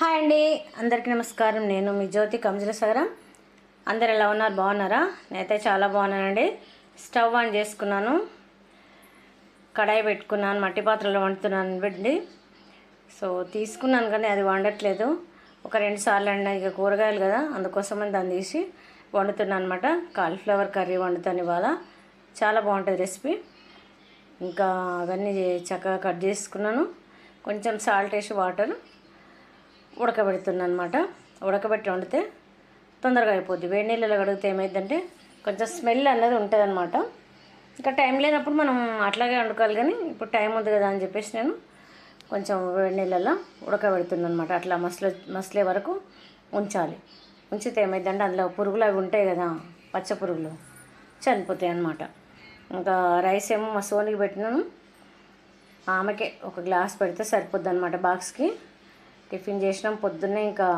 Hi అండి. అందరికీ నమస్కారం. నేను మీ జ్యోతి కంజల సగరం. అందరు ఎలా ఉన్నారు? బాగున్నారా? నేనైతే చాలా బాగున్నానండి. స్టవ్ ఆన్ చేసుకున్నాను. కడాయి పెట్టుకున్నాను. మట్టి పాత్రలో వండుతున్నాను అనిపిండి సో తీసుకున్నాను కానీ అది వండట్లేదు. ఒక రెండు సార్లు అండి. ఇక కూరగాయలు కదా అందుకోసమని దాన్ని తీసి వండుతున్నాను అనమాట కాలీఫ్లవర్ కర్రీ వండుతాను ఇవాళ. చాలా బాగుంటుంది రెసిపీ. ఇంకా అవన్నీ చక్కగా కట్ చేసుకున్నాను. కొంచెం సాల్ట్ వేసి వాటర్ ఉడకబెడుతున్నాను అనమాట ఉడకబెట్టి వండితే తొందరగా అయిపోద్ది. వేడి నీళ్ళలో కడిగితే ఏమైందంటే కొంచెం స్మెల్ అనేది ఉంటుంది అనమాట ఇంకా టైం లేనప్పుడు మనం అట్లాగే వండుకోవాలి కానీ ఇప్పుడు టైం ఉంది కదా అని చెప్పేసి నేను కొంచెం వేడి నీళ్ళలో ఉడకబెడుతున్నాను అనమాట అట్లా మసలు మసలే వరకు ఉంచాలి. ఉంచితే ఏమైందంటే అందులో పురుగులు అవి ఉంటాయి కదా పచ్చ పురుగులు చనిపోతాయి అన్నమాట. ఇంకా రైస్ ఏమో మా సోనికి పెట్టినాను. ఆమెకే ఒక గ్లాస్ పెడితే సరిపోద్ది అనమాట బాక్స్కి. టిఫిన్ చేసినాం పొద్దున్నే ఇంకా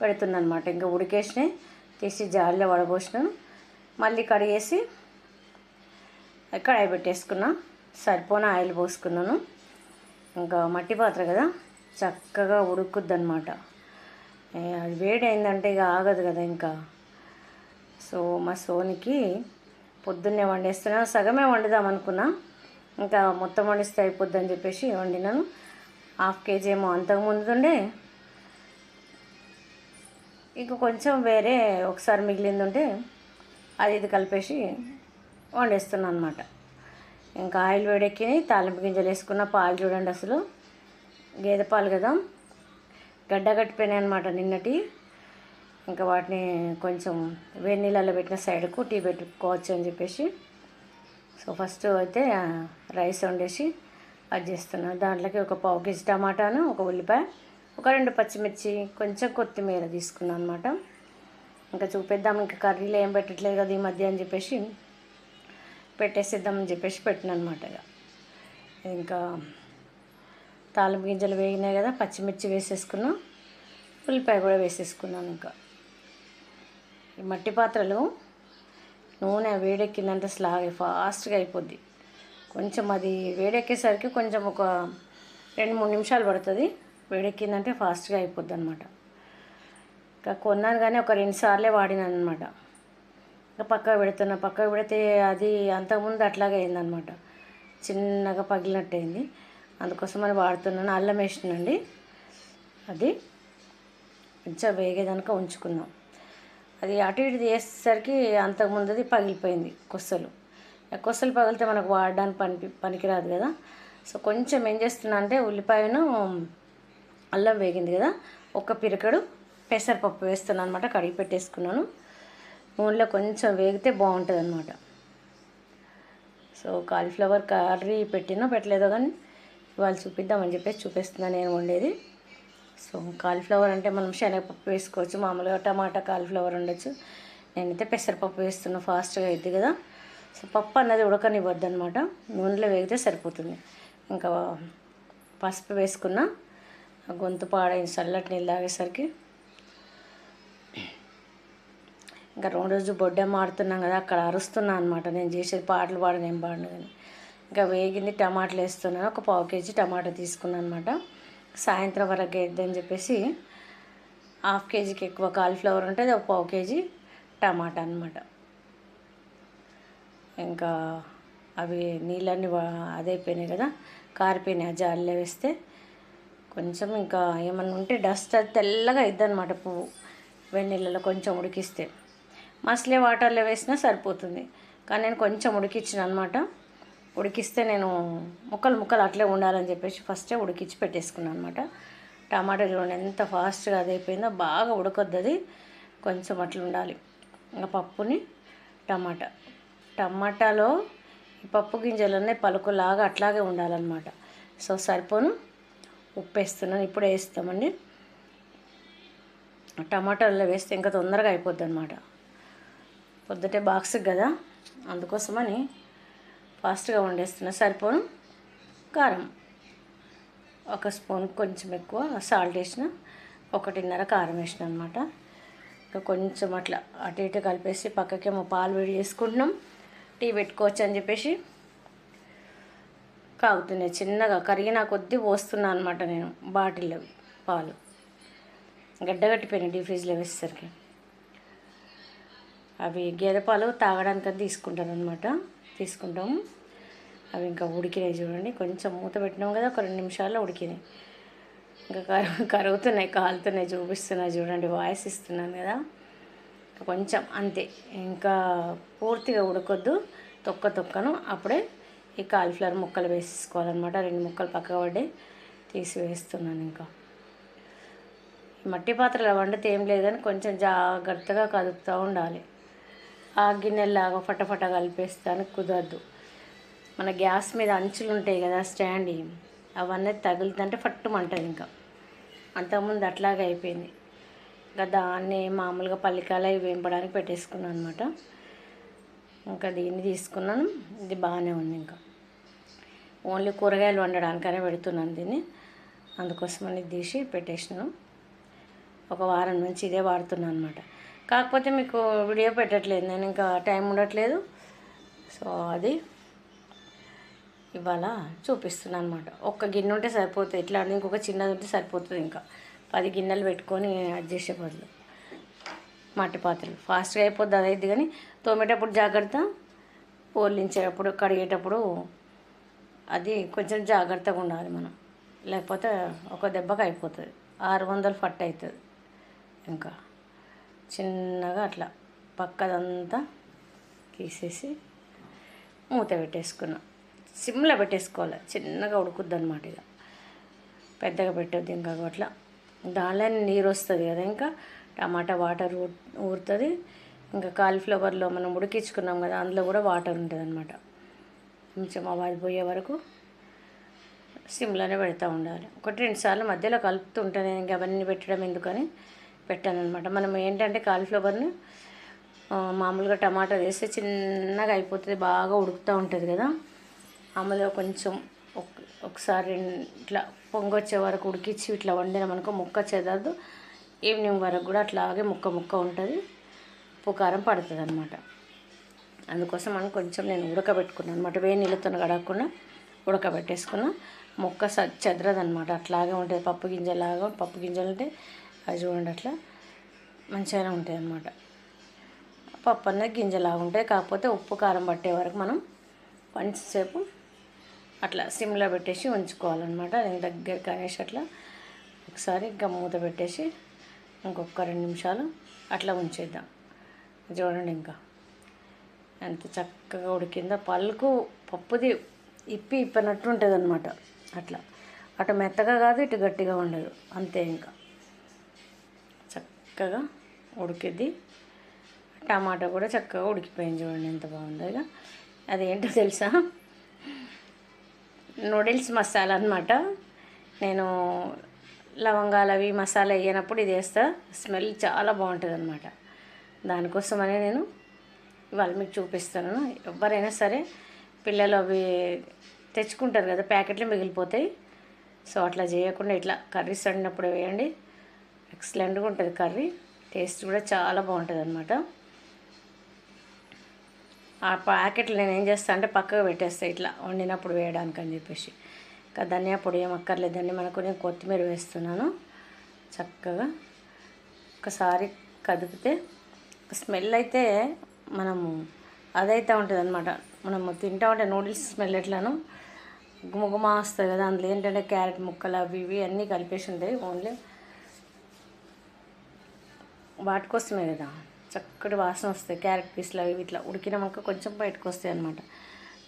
పెడుతున్నాను అనమాట ఇంకా ఉడికేసినాయి తీసి జాలిలో వడబోసినాను మళ్ళీ కడిగేసి కడాయి పెట్టేసుకున్నా. సరిపోన ఆయిల్ పోసుకున్నాను. ఇంకా మట్టి పాత్ర కదా చక్కగా ఉడుకుద్ది అనమాట అది వేడి అయిందంటే ఇక ఆగదు కదా ఇంకా. సో మా సోనికి పొద్దున్నే వండేస్తున్నాను సగమే వండుదాం అనుకున్నా ఇంకా మొత్తం వండిస్తే అయిపోద్దని చెప్పేసి వండినాను. హాఫ్ కేజీ ఏమో అంతకు ముందుండే. ఇక కొంచెం వేరే ఒకసారి మిగిలింది ఉంటే అది ఇది కలిపేసి వండేస్తున్నాను అనమాట ఇంకా ఆయిల్ వేడెక్కి తాలింపు గింజలు వేసుకున్న పాలు చూడండి అసలు. గేదె పాలు కదా. గడ్డ కట్టిపోయినాయి అనమాట నిన్నటి. ఇంకా వాటిని కొంచెం వేడి నీళ్ళలో పెట్టిన సైడ్కు టీ పెట్టుకోవచ్చు అని చెప్పేసి. సో ఫస్ట్ అయితే రైస్ వండేసి అది చేస్తున్నాను దాంట్లోకి ఒక పావు కేజీ టమాటాను ఒక ఉల్లిపాయ ఒక రెండు పచ్చిమిర్చి కొంచెం కొత్తిమీర తీసుకున్నాను అనమాట ఇంకా చూపిద్దాం. ఇంకా కర్రీలో ఏం పెట్టట్లేదు కదా ఈ మధ్య అని చెప్పేసి పెట్టేసిద్దామని చెప్పేసి పెట్టిన అనమాట ఇంకా. తాలింపు గింజలు వేగినాయి కదా పచ్చిమిర్చి వేసేసుకున్నాం ఉల్లిపాయ కూడా వేసేసుకున్నాను ఇంకా. ఈ మట్టి పాత్రలు నూనె వేడెక్కిందంటే స్లాగ్ ఫాస్ట్గా అయిపోద్ది. కొంచెం అది వేడెక్కేసరికి కొంచెం ఒక రెండు మూడు నిమిషాలు పడుతుంది. వేడెక్కిందంటే ఫాస్ట్గా అయిపోద్ది అనమాట ఇంకా కొన్నాను కానీ ఒక రెండు సార్లే వాడినాను అనమాట ఇంకా పక్కకు పెడుతున్నా పక్కకు పెడితే అది అంతకుముందు అట్లాగే అయిందనమాట చిన్నగా పగిలినట్టు అయింది అందుకోసం అని వాడుతున్నాను. అల్లం వేసినండి. అది కొంచెం వేగేదానికి ఉంచుకున్నాం. అది అటు ఇటు చేసేసరికి అంతకుముందుది పగిలిపోయింది కొస్సలు ఎక్కువసలు పగిలితే మనకు వాడడానికి పని పనికిరాదు కదా. సో కొంచెం ఏం చేస్తున్నా అంటే ఉల్లిపాయను అల్లం వేగింది కదా. ఒక పిరకడు పెసరపప్పు వేస్తున్నాను అనమాట కడిగి పెట్టేసుకున్నాను. నూనెలో కొంచెం వేగితే బాగుంటుంది అనమాట సో కాలీఫ్లవర్ కర్రీ పెట్టినో పెట్టలేదో కానీ ఇవాళ చూపిద్దామని చెప్పేసి చూపిస్తున్నాను నేను వండేది. సో కాలీఫ్లవర్ అంటే మనం శనగపప్పు వేసుకోవచ్చు. మామూలుగా టమాటా కాలీఫ్లవర్ ఉండొచ్చు నేనైతే పెసరపప్పు వేస్తున్నా ఫాస్ట్గా అవుతుంది కదా. సో పప్పు అన్నది ఉడకనివ్వద్దు అనమాట నూనెలో వేగితే సరిపోతుంది. ఇంకా పసుపు వేసుకున్న గొంతు పాడైన చల్లటి నీళ్ళు తాగేసరికి ఇంకా రెండు రోజు బొడ్డెమ్మ ఆడుతున్నాం కదా అక్కడ అరుస్తున్నా అనమాట నేను చేసేది పాటలు పాడను ఏం పాడను కానీ ఇంకా వేగింది టమాటాలు వేస్తున్నాను. ఒక పావు కేజీ టమాటా తీసుకున్నాను అనమాట సాయంత్రం వరకు వేద్దని చెప్పేసి హాఫ్ కేజీకి ఎక్కువ కాలీఫ్లవర్ ఉంటుంది ఒక పావు కేజీ టమాటా అనమాట ఇంకా అవి నీళ్ళన్నీ అదైపోయినాయి కదా కారిపోయినాయి. ఆ జాలిలో వేస్తే కొంచెం ఇంకా ఏమన్నా ఉంటే డస్ట్ అది తెల్లగా అవుతుంది అనమాట పువ్వు. వేడి నీళ్ళలో కొంచెం ఉడికిస్తే. మసలే వాటర్లో వేసినా సరిపోతుంది. కానీ నేను కొంచెం ఉడికించిన అనమాట ఉడికిస్తే నేను ముక్కలు ముక్కలు అట్లే ఉండాలని చెప్పేసి ఫస్టే ఉడికిచ్చి పెట్టేసుకున్నాను అనమాట టమాటా చూడండి ఎంత ఫాస్ట్గా అది అయిపోయిందో బాగా ఉడకొద్దు కొంచెం అట్లా ఉండాలి ఇంకా పప్పుని టమాటా. టమాటాలో ఈ పప్పు గింజలన్నీ పలుకులాగా అట్లాగే ఉండాలన్నమాట. సో సరిపోను. ఉప్పు వేస్తున్నాను ఇప్పుడే వేస్తామండి. టమాటాలో వేస్తే ఇంకా తొందరగా అయిపోద్ది అనమాట పొద్దుటే బాక్స్ కదా. అందుకోసమని ఫాస్ట్గా వండేస్తున్నా. సరిపోను. కారం. ఒక స్పూన్ కొంచెం ఎక్కువ సాల్ట్ వేసిన ఒకటిన్నర కారం వేసిన అనమాట ఇంకా కొంచెం అట్లా అటు ఇటు కలిపేసి పక్కకేమో పాలు వేడి చేసుకుంటున్నాం. టీ పెట్టుకోవచ్చు అని చెప్పేసి కాగుతున్నాయి. చిన్నగా కరిగిన కొద్దీ పోస్తున్నాను అనమాట నేను బాటిల్లో పాలు. గడ్డగట్టిపోయినాయి డీ ఫ్రిడ్జ్లో వేసేసరికి. అవి గేదె పాలు తాగడానికి తీసుకుంటాను అనమాట తీసుకుంటాము అవి ఇంకా ఉడికినాయి చూడండి. కొంచెం మూత పెట్టినాం కదా ఒక రెండు నిమిషాల్లో ఉడికినాయి. ఇంకా కరు కరుగుతున్నాయి కాలుతున్నాయి చూపిస్తున్నాయి చూడండి. వాయిస్ ఇస్తున్నాను కదా. కొంచెం అంతే. ఇంకా పూర్తిగా ఉడకొద్దు. తొక్క తొక్కను అప్పుడే ఈ కాలీఫ్లవర్ ముక్కలు వేసేసుకోవాలన్నమాట. రెండు ముక్కలు పక్క పడి తీసి వేస్తున్నాను ఇంకా. ఈ మట్టి పాత్రలో వండితే ఏం లేదు కానీ కొంచెం జాగ్రత్తగా కదుపుతూ ఉండాలి. ఆ గిన్నెలాగా ఫటఫట కలిపేస్తానికి కుదరదు. మన గ్యాస్ మీద అంచులు ఉంటాయి కదా స్టాండ్ అవన్నీ తగులుతుంటే ఫట్టుమంటుంది ఇంకా. అంతకుముందు అట్లాగే అయిపోయింది. ఇంకా దాన్ని మామూలుగా పల్లికాయలు ఇవి వేంపడానికి పెట్టేసుకున్నాను అనమాట ఇంకా దీన్ని తీసుకున్నాను. ఇది బాగానే ఉంది ఇంకా. ఓన్లీ కూరగాయలు వండడానికనే పెడుతున్నాను దీన్ని. అందుకోసమని ఇది తీసి పెట్టేసినాను. ఒక వారం నుంచి ఇదే వాడుతున్నాను అనమాట కాకపోతే మీకు వీడియో పెట్టట్లేదు. నేను ఇంకా టైం ఉండట్లేదు. సో అది ఇవాళ చూపిస్తున్నాను అనమాట ఒక్క గిన్నె ఉంటే సరిపోతుంది. ఇట్లా అంటే ఇంకొక చిన్నది ఉంటే సరిపోతుంది ఇంకా. పది గిన్నెలు పెట్టుకొని అడ్జస్ట్ చేసే బదులు మట్టి పాత్రలు. ఫాస్ట్గా అయిపోద్ది అదైతే కానీ తోమేటప్పుడు జాగ్రత్త పోలించేటప్పుడు కడిగేటప్పుడు అది కొంచెం జాగ్రత్తగా ఉండాలి మనం. లేకపోతే ఒక దెబ్బకి అయిపోతుంది. ఆరు వందలు ఫట్ అవుతుంది ఇంకా. చిన్నగా అట్లా పక్కదంతా తీసేసి మూత పెట్టేసుకున్నాం. సిమ్లో పెట్టేసుకోవాలి. చిన్నగా ఉడుకుద్ది అనమాట ఇక. పెద్దగా పెట్టద్దు ఇంకా అట్లా. దానిలో నీరు వస్తుంది కదా ఇంకా. టమాటా వాటర్ ఊరుతుంది. ఇంకా కాలీఫ్లవర్లో మనం ఉడికించుకున్నాం కదా అందులో కూడా వాటర్ ఉంటుంది అనమాట కొంచెం అవాది పోయే వరకు సిమ్లోనే పెడతా ఉండాలి. ఒకటి రెండు సార్లు మధ్యలో కలుపుతుంటాను ఇంకా అవన్నీ పెట్టడం ఎందుకని పెట్టాను అనమాట మనం ఏంటంటే కాలీఫ్లవర్ని మామూలుగా టమాటా వేస్తే చిన్నగా అయిపోతుంది బాగా ఉడుకుతూ ఉంటుంది కదా. అందులో కొంచెం ఒకసారి ఇట్లా పొంగొచ్చే వరకు ఉడికించి ఇట్లా వండినామనుకో ముక్క చెదరదు. ఈవినింగ్ వరకు కూడా అట్లాగే ముక్క ముక్క ఉంటుంది. ఉప్పు కారం పడుతుంది అనమాట అందుకోసం మనం కొంచెం నేను ఉడకబెట్టుకున్నాను అనమాట వేడి నీళ్ళతో కడగకుండా ఉడకబెట్టేసుకున్నా. ముక్క స చెదరదనమాట అట్లాగే ఉంటుంది. పప్పు గింజలాగా పప్పు గింజలు అంటే అది చూడండి అట్లా మంచిగానే ఉంటాయి అన్నమాట. పప్పు అనేది గింజలాగా ఉంటాయి. కాకపోతే ఉప్పు కారం పట్టే వరకు మనం కొంచెంసేపు అట్లా సిమ్లో పెట్టేసి ఉంచుకోవాలన్నమాట. నేను దగ్గరికి అనేసి అట్లా ఒకసారి ఇంకా మూత పెట్టేసి ఇంకొక రెండు నిమిషాలు అట్లా ఉంచేద్దాం. చూడండి ఇంకా. ఎంత చక్కగా ఉడికిందో. పళ్ళకు పప్పుది ఇప్పి ఇప్పినట్టు ఉంటుంది అనమాట అట్లా. అటు మెత్తగా కాదు ఇటు గట్టిగా ఉండదు. అంతే ఇంకా. చక్కగా ఉడికిద్ది. టమాటా కూడా చక్కగా ఉడికిపోయింది చూడండి ఎంత బాగుందో ఇక అదేంటో తెలుసా? నూడిల్స్ మసాలా అనమాట నేను లవంగాలు అవి మసాలా వేయనప్పుడు ఇది వేస్తా. స్మెల్ చాలా బాగుంటుంది అనమాట దానికోసమనే నేను ఇవాళ మీకు చూపిస్తాను. ఎవరైనా సరే పిల్లలు అవి తెచ్చుకుంటారు కదా ప్యాకెట్లు మిగిలిపోతాయి. సో అట్లా చేయకుండా ఇట్లా కర్రీస్ వండినప్పుడు వేయండి. ఎక్సలెంట్గా ఉంటుంది కర్రీ. టేస్ట్ కూడా చాలా బాగుంటుంది అనమాట ఆ ప్యాకెట్లు నేను ఏం చేస్తాను అంటే పక్కకు పెట్టేస్తాను ఇట్లా వండినప్పుడు వేయడానికి అని చెప్పేసి. ఇంకా ధనియా పొడి ఏం అక్కర్లేదండి మనకు నేను కొత్తిమీర వేస్తున్నాను. చక్కగా ఒకసారి కదిపితే స్మెల్ అయితే మనము అదైతే ఉంటుంది అనమాట మనము తింటా ఉంటే నూడిల్స్ స్మెల్ ఎట్లాను గుమగుమ వస్తుంది కదా అందులో ఏంటంటే క్యారెట్ ముక్కలు అవి ఇవి అన్నీ కలిపేసి ఉంటాయి. ఓన్లీ వాటి కోసమే కదా. చక్కటి వాసన వస్తాయి. క్యారెట్ పీసులు అవి ఇట్లా ఉడికినాక కొంచెం బయటకు వస్తాయి అనమాట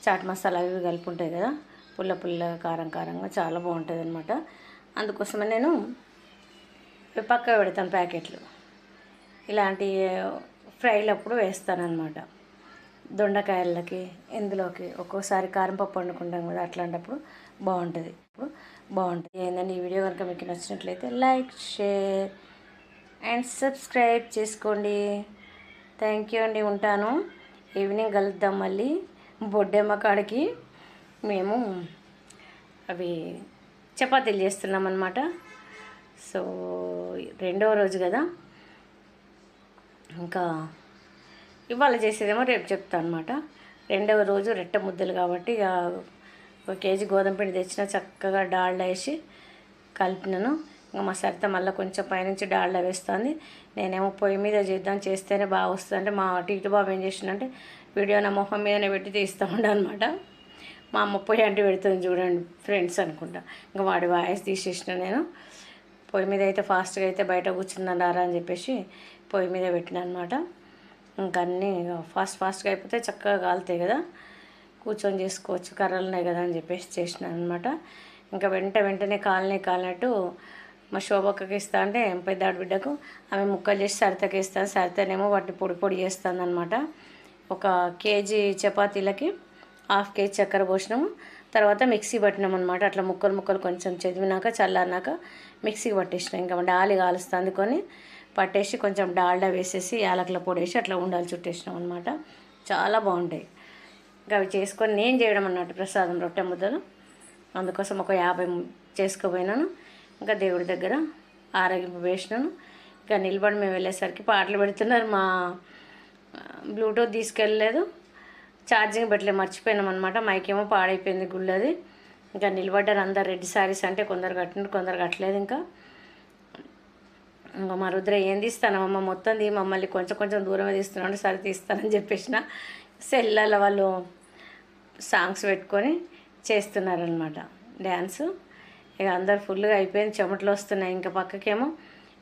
చాట్ మసాలా అవి కలిపి ఉంటాయి కదా పుల్ల పుల్ల కారం కారంగా చాలా బాగుంటుంది అనమాట అందుకోసమే నేను పక్క పెడతాను ప్యాకెట్లు. ఇలాంటి ఫ్రైలప్పుడు వేస్తానన్నమాట. దొండకాయలకి ఇందులోకి ఒక్కోసారి కారం పప్పు వండుకుంటాం కదా అట్లాంటప్పుడు బాగుంటుంది. ఇప్పుడు బాగుంటుంది. ఏంటంటే ఈ వీడియో కనుక మీకు నచ్చినట్లయితే లైక్ షేర్ అండ్ సబ్స్క్రైబ్ చేసుకోండి. థ్యాంక్ యూ అండి ఉంటాను. ఈవినింగ్ కలుద్దాం మళ్ళీ. బొడ్డెమ్మ కాడికి మేము అవి చపాతీలు చేస్తున్నాం అనమాట సో రెండవ రోజు కదా. ఇంకా ఇవాళ చేసేదేమో రేపు చెప్తాను అనమాట రెండవ రోజు రెట్ట ముద్దలు కాబట్టి ఒక కేజీ గోధుమ పిండి తెచ్చిన చక్కగా డాల్డా వేసి కలిపినాను. ఇంకా మా సరిత మళ్ళీ కొంచెం పైనుంచి డాళ్ళ వేస్తుంది. నేనేమో పొయ్యి మీద చేద్దాం చేస్తేనే బాగా వస్తుంది అంటే మా టీటు బాబు ఏం చేసిందంటే వీడియో నా మొహం మీదనే పెట్టి తీస్తూ ఉండనమాట మా అమ్మ పొయ్యి అంటే పెడుతుంది చూడండి ఫ్రెండ్స్ అనుకుంటా. ఇంకా వాడి వాయిస్ తీసేసిన నేను. పొయ్యి మీద అయితే ఫాస్ట్గా అయితే బయట కూర్చుందన్నారా అని చెప్పేసి పొయ్యి మీద పెట్టిన అనమాట ఇంకా అన్నీ ఫాస్ట్ ఫాస్ట్గా అయిపోతే చక్కగా కాలుతాయి కదా. కూర్చొని చేసుకోవచ్చు కర్రలు ఉన్నాయి కదా అని చెప్పేసి చేసినాను అనమాట ఇంకా వెంట వెంటనే కాలనీ కాలినట్టు మా శోభక్కకి ఇస్తా అంటే పెద్ద ఆడబిడ్డకు? ఆమె ముక్కలు చేసి సరితకి ఇస్తాను సరితనేమో వాటిని పొడి పొడి చేస్తాను అనమాట ఒక కేజీ చపాతీలకి హాఫ్ కేజీ చక్కెర పోసినాము. తర్వాత మిక్సీ పట్టినాం అనమాట అట్లా ముక్కలు ముక్కలు కొంచెం చదివినాక చల్లారినాక మిక్సీకి పట్టేసినాం. ఇంకా డాలి కాలుస్తుంది కొని పట్టేసి కొంచెం డాల్డా వేసేసి యాలకుల పొడి వేసి అట్లా ఉండాలి చుట్టేసినాం అనమాట చాలా బాగుంటాయి. ఇంకా అవి చేసుకొని నేను చేయడం అన్నట్టు ప్రసాదం రొట్టె ముద్దలు. అందుకోసం ఒక యాభై చేసుకోపోయినాను. ఇంకా దేవుడి దగ్గర ఆరగింపు వేసినాను. ఇంకా నిలబడి మేము వెళ్ళేసరికి పాటలు పెడుతున్నారు. మా బ్లూటూత్ తీసుకెళ్ళలేదు. ఛార్జింగ్ పెట్టలేదు మర్చిపోయినాం అనమాట మైకేమో పాడైపోయింది గుళ్ళది. ఇంకా నిలబడ్డారు అందరు. రెడ్ శారీస్ అంటే కొందరు కట్టినారు కొందరు కట్టలేదు ఇంకా. ఇంకా మా రుద్ర ఏం తీస్తానమ్మా మొత్తం తీ మమ్మల్ని కొంచెం కొంచెం దూరమే తీస్తున్నాడు సరే తీస్తానని చెప్పేసిన. సెల్లలో వాళ్ళు సాంగ్స్ పెట్టుకొని చేస్తున్నారనమాట డ్యాన్స్ ఇక అందరు ఫుల్గా అయిపోయింది చెమటలు వస్తున్నాయి. ఇంకా పక్కకేమో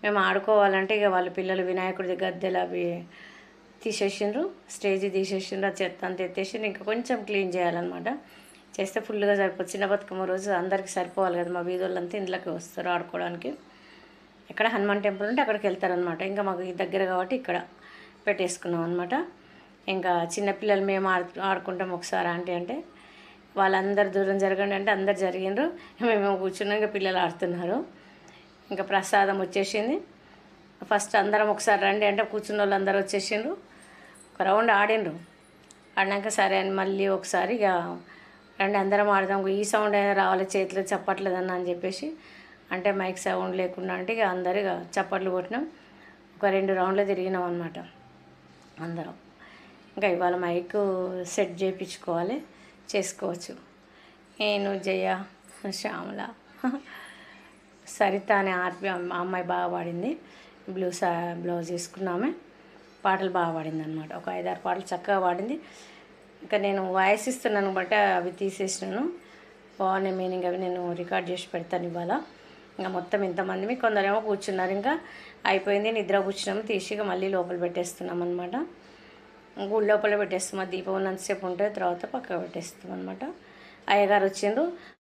మేము ఆడుకోవాలంటే ఇక వాళ్ళ పిల్లలు వినాయకుడి గద్దెలు అవి తీసేసిండ్రు స్టేజ్ తీసేసిండ్రు ఆ చెత్త అంత ఎత్తేసిండ్రు. ఇంకా కొంచెం క్లీన్ చేయాలన్నమాట. చేస్తే ఫుల్గా సరిపోతుంది. చిన్న బతుకమ్మ రోజు అందరికీ సరిపోవాలి కదా మా వీధులంతా ఇంట్లోకి వస్తారు ఆడుకోవడానికి. ఎక్కడ హనుమాన్ టెంపుల్ ఉంటే అక్కడికి వెళ్తారనమాట ఇంకా మాకు దగ్గర కాబట్టి ఇక్కడ పెట్టేసుకున్నాం అనమాట ఇంకా చిన్నపిల్లలు మేము ఆడు ఆడుకుంటాం ఒకసారి ఆంటీ అంటే. వాళ్ళందరు దూరం జరగండి అంటే అందరు జరిగిండ్రు. మేము కూర్చున్నాం ఇంకా పిల్లలు ఆడుతున్నారు. ఇంకా ప్రసాదం వచ్చేసింది. ఫస్ట్ అందరం ఒకసారి రండి అంటే కూర్చున్న వాళ్ళు అందరూ వచ్చేసిండ్రు. ఒక రౌండ్ ఆడిండ్రు. ఆడినాక సరే అని మళ్ళీ ఒకసారి ఇక రండి అందరం ఆడదాం. ఈ సౌండ్ అయినా రావాలి చేతిలో చెప్పట్లేదన్న అని చెప్పేసి. అంటే మైక్ సౌండ్ లేకుండా అంటే ఇక అందరు ఇక చప్పట్లు కొట్టినాం. ఒక రెండు రౌండ్లు తిరిగినాం అనమాట అందరం. ఇంకా ఇవాళ మైక్ సెట్ చేయించుకోవాలి. చేసుకోవచ్చు. నేను జయ శ్యామల. సరిత అనే ఆర్పి అమ్మాయి బాగా పాడింది. బ్లూ సా బ్లౌజ్ వేసుకున్నామే. పాటలు బాగా పాడింది అనమాట ఒక ఐదారు పాటలు చక్కగా పాడింది. ఇంకా నేను వాయిస్ ఇస్తున్నాను బట్టి అవి తీసేసినాను. బాగున్నాయి మీనింగ్ అవి నేను రికార్డ్ చేసి పెడతాను ఇవాళ. ఇంకా మొత్తం ఇంతమంది కొందరేమో కూర్చున్నారు. ఇంకా అయిపోయింది. నిద్ర కూర్చున్నాము. తీసి ఇక మళ్ళీ లోపల పెట్టేస్తున్నాం అనమాట గుడి లోపల పెట్టేస్తాం. ఆ దీపం ఉన్నంతసేపు ఉంటుంది తర్వాత పక్కకు పెట్టేస్తాం అనమాట అయ్యగారు వచ్చిండ్రు.